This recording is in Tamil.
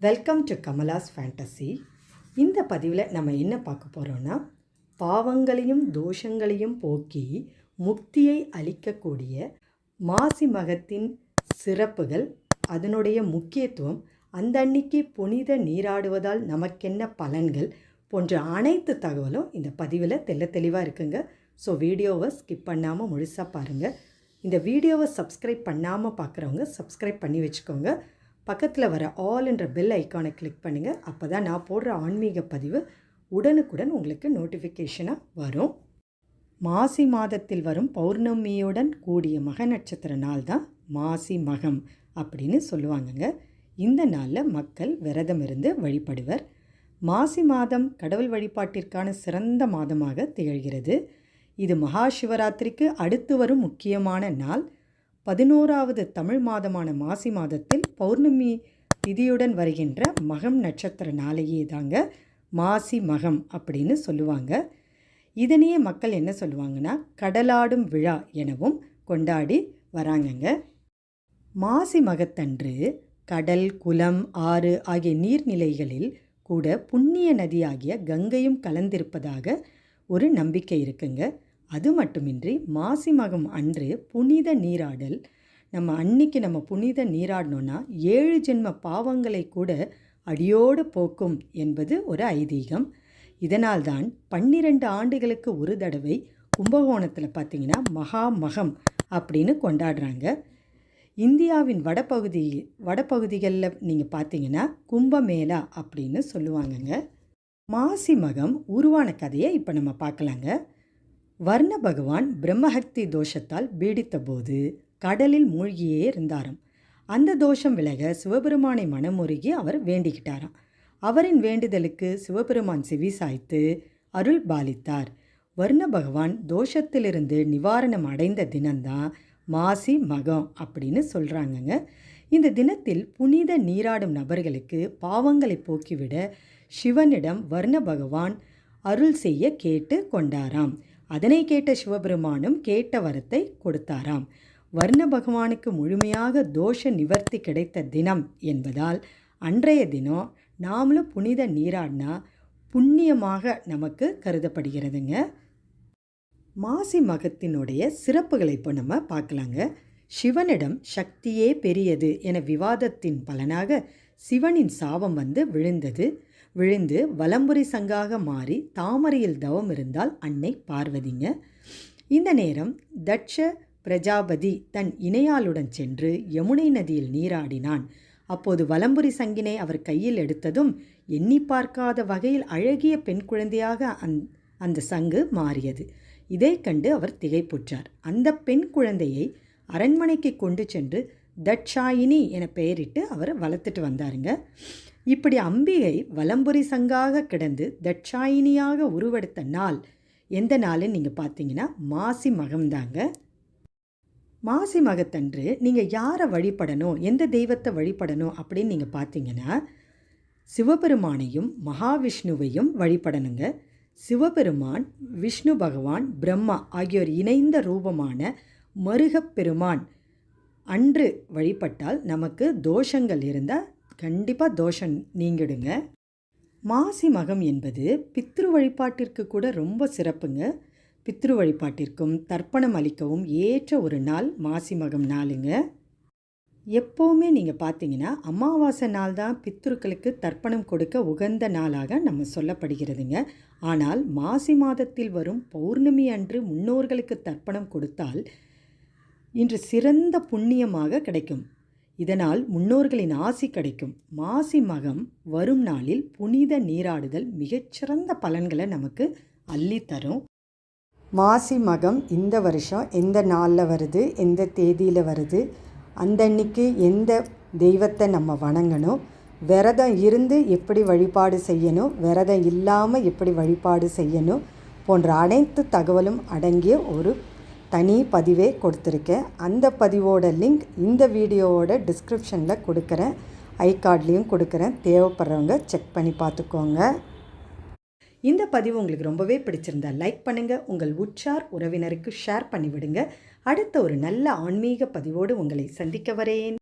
வெல்கம் டு கமலாஸ் ஃபேண்டசி இந்த பதிவில் நம்ம என்ன பார்க்க போகிறோன்னா பாவங்களையும் தோஷங்களையும் போக்கி முக்தியை அளிக்கக்கூடிய மாசி மகத்தின் சிறப்புகள் அதனுடைய முக்கியத்துவம் அந்த அன்னைக்கு புனித நீராடுவதால் நமக்கென்ன பலன்கள் போன்ற அனைத்து தகவலும் இந்த பதிவில் தெல்ல தெளிவாக இருக்குங்க. ஸோ வீடியோவை ஸ்கிப் பண்ணாமல் முழுசாக பாருங்கள் இந்த வீடியோவை சப்ஸ்கிரைப் பண்ணாமல் பார்க்குறவங்க சப்ஸ்கிரைப் பண்ணி வச்சுக்கோங்க. பக்கத்தில் வர ஆல் என்ற பெல் ஐக்கானை கிளிக் பண்ணுங்கள் அப்போ தான் நான் போடுற ஆன்மீக பதிவு உடனுக்குடன் உங்களுக்கு நோட்டிஃபிகேஷனாக வரும். மாசி மாதத்தில் வரும் பௌர்ணமியுடன் கூடிய மக நட்சத்திர நாள் தான் மாசி மகம் அப்படின்னு சொல்லுவாங்கங்க. இந்த நாளில் மக்கள் விரதம் இருந்து வழிபடுவர். மாசி மாதம் கடவுள் வழிபாட்டிற்கான சிறந்த மாதமாக திகழ்கிறது. இது மகா சிவராத்திரிக்கு அடுத்து வரும் முக்கியமான நாள். பதினோராவது தமிழ் மாதமான மாசி மாதத்தில் பௌர்ணமி திதியுடன் வருகின்ற மகம் நட்சத்திர நாளையே தாங்க மாசி மகம் அப்படின்னு சொல்லுவாங்க. இதனையே மக்கள் என்ன சொல்லுவாங்கன்னா கடலாடும் விழா எனவும் கொண்டாடி வராங்கங்க. மாசி மகத்தன்று கடல் குளம் ஆறு ஆகிய நீர்நிலைகளில் கூட புண்ணிய நதியாகிய கங்கையும் கலந்திருப்பதாக ஒரு நம்பிக்கை இருக்குங்க. அது மட்டுமின்றி மாசி மகம் அன்று புனித நீராடல். நம்ம அன்னைக்கு நம்ம புனித நீராடணும்னா ஏழு ஜென்ம பாவங்களை கூட அடியோடு போக்கும் என்பது ஒரு ஐதீகம். இதனால்தான் பன்னிரண்டு ஆண்டுகளுக்கு ஒரு தடவை கும்பகோணத்தில் பார்த்திங்கன்னா மகா மகம் அப்படின்னு கொண்டாடுறாங்க. இந்தியாவின் வடபகுதி வடபகுதிகளில் நீங்கள் பார்த்தீங்கன்னா கும்பமேளா அப்படின்னு சொல்லுவாங்கங்க. மாசி மகம் உருவான கதையை இப்போ நம்ம பார்க்கலாங்க வர்ண பகவான் பிரம்மஹக்தி தோஷத்தால் பீடித்தபோது கடலில் மூழ்கியே இருந்தாராம். அந்த தோஷம் விலக சிவபெருமானை மனமுருகி அவர் வேண்டிக்கிட்டாராம். அவரின் வேண்டுதலுக்கு சிவபெருமான் செவி சாய்த்து அருள் பாலித்தார். வர்ண பகவான் தோஷத்திலிருந்து நிவாரணம் அடைந்த தினம்தான் மாசி மகம் அப்படின்னு சொல்கிறாங்கங்க இந்த தினத்தில் புனித நீராடும் நபர்களுக்கு பாவங்களை போக்கிவிட சிவனிடம் வர்ண பகவான் அருள் செய்ய கேட்டு கொண்டாராம். அதனை கேட்ட சிவபெருமானும் கேட்ட வரத்தை கொடுத்தாராம். வர்ண பகவானுக்கு முழுமையாக தோஷ நிவர்த்தி கிடைத்த தினம் என்பதால் அன்றைய தினம் நாமளும் புனித நீராடினா புண்ணியமாக நமக்கு கருதப்படுகிறதுங்க. மாசி மகத்தினுடைய சிறப்புகளை இப்போ நம்ம பார்க்கலாங்க. சிவனிடம் சக்தியே பெரியது என விவாதத்தின் பலனாக சிவனின் சாபம் வந்து விழுந்தது. விழுந்து வலம்புரி சங்காக மாறி தாமரையில் தவம் இருந்தால் அன்னை பார்வதிங்க. இந்த நேரம் தட்ச பிரஜாபதி தன் இணையாளுடன் சென்று யமுனை நதியில் நீராடினான். அப்போது வலம்புரி சங்கினை அவர் கையில் எடுத்ததும் எண்ணி பார்க்காத வகையில் அழகிய பெண் குழந்தையாக அந் அந்த சங்கு மாறியது. இதை கண்டு அவர் திகைப்புற்றார். அந்த பெண் குழந்தையை அரண்மனைக்கு கொண்டு சென்று தட்சாயினி என பெயரிட்டு அவர் வளர்த்துட்டு வந்தாருங்க. இப்படி அம்பிகை வலம்புரி சங்காக கிடந்து தட்சாயினியாக உருவெடுத்த நாள். எந்த நாள்னு நீங்கள் பார்த்தீங்கன்னா மாசி மகம்தாங்க மாசி மகத்தன்று நீங்கள் யாரை வழிபடணும் எந்த தெய்வத்தை வழிபடணும் அப்படின்னு நீங்கள் பார்த்தீங்கன்னா சிவபெருமானையும் மகாவிஷ்ணுவையும் வழிபடணுங்க. சிவபெருமான் விஷ்ணு பகவான் பிரம்மா ஆகியோர் இணைந்த ரூபமான மருகப்பெருமான் அன்று வழிபட்டால் நமக்கு தோஷங்கள் இருந்தால் கண்டிப்பாக தோஷம் நீங்கிடுங்க. மாசி மகம் என்பது பித்ரு வழிபாட்டிற்கு கூட ரொம்ப சிறப்புங்க. பித்ரு வழிபாட்டிற்கும் தர்ப்பணம் அளிக்கவும் ஏற்ற ஒரு நாள் மாசி மகம் நாளுங்க. எப்போவுமே நீங்கள் பார்த்தீங்கன்னா அமாவாசை நாள் தான் பித்ருக்களுக்கு தர்ப்பணம் கொடுக்க உகந்த நாளாக நம்ம சொல்லப்படுகிறதுங்க. ஆனால் மாசி மாதத்தில் வரும் பௌர்ணமி அன்று முன்னோர்களுக்கு தர்ப்பணம் கொடுத்தால் இன்று சிறந்த புண்ணியமாக கிடைக்கும். இதனால் முன்னோர்களின் ஆசி கிடைக்கும். மாசி மகம் வரும் நாளில் புனித நீராடுதல் மிகச்சிறந்த பலன்களை நமக்கு அள்ளித்தரும். மாசி மகம் இந்த வருஷம் எந்த நாளில் வருது எந்த தேதியில் வருது அந்த அன்னைக்கு எந்த தெய்வத்தை நம்ம வணங்கணும் விரதம் இருந்து எப்படி வழிபாடு செய்யணும் விரதம் இல்லாமல் எப்படி வழிபாடு செய்யணும் போன்ற அனைத்து தகவலும் அடங்கிய ஒரு தனி பதிவே கொடுத்துருக்கேன். அந்த பதிவோட லிங்க் இந்த வீடியோவோட டிஸ்கிரிப்ஷனில் கொடுக்குறேன். ஐ கார்ட்லேயும் கொடுக்குறேன். தேவைப்படுறவங்க செக் பண்ணி பார்த்துக்கோங்க. இந்த பதிவு உங்களுக்கு ரொம்பவே பிடிச்சிருந்தா லைக் பண்ணுங்கள் உங்கள் உற்றார் உறவினருக்கு ஷேர் பண்ணிவிடுங்க. அடுத்த ஒரு நல்ல ஆன்மீக பதிவோடு உங்களை சந்திக்க வரேன்.